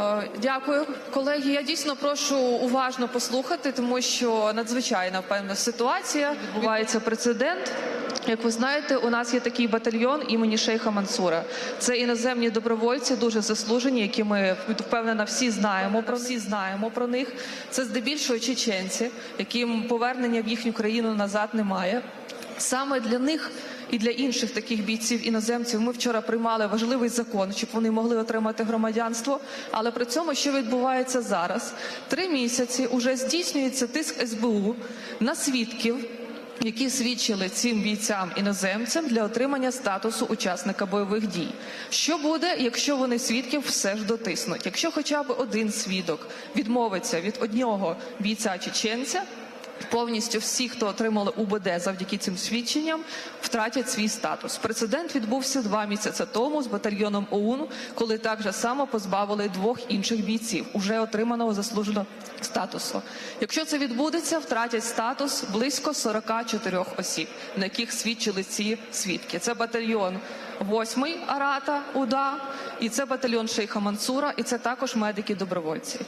Е, Дякую, колеги. Я дійсно прошу уважно послухати, тому що надзвичайна певна ситуація. Відбувається прецедент. Як ви знаєте, у нас є такий батальйон імені Шейха Мансура. Це іноземні добровольці, дуже заслужені, які ми впевнена всі знаємо про всі знаємо про них. Це здебільшого чеченці, яким повернення в їхню країну назад немає. Саме для них і для інших таких бійців іноземців ми вчора приймали важливий закон, щоб вони могли отримати громадянство. Але при цьому, що відбувається зараз, три місяці уже здійснюється тиск СБУ на свідків. Які свідчили цим бійцям іноземцям для отримання статусу учасника бойових дій? Що буде, якщо вони свідків все ж дотиснуть? Якщо хоча б один свідок відмовиться від одного бійця чеченця, Повністю всі, хто отримали УБД завдяки цим свідченням, втратять свій статус. Прецедент відбувся два місяці тому з батальйоном ОУН, коли так же само позбавили двох інших бійців уже отриманого заслуженого статусу. Якщо це відбудеться, втратять статус близько 44 осіб, на яких свідчили ці свідки. Це батальйон 8-й Арата УДА, і це батальйон Шейха Мансура, і це також медики-добровольці.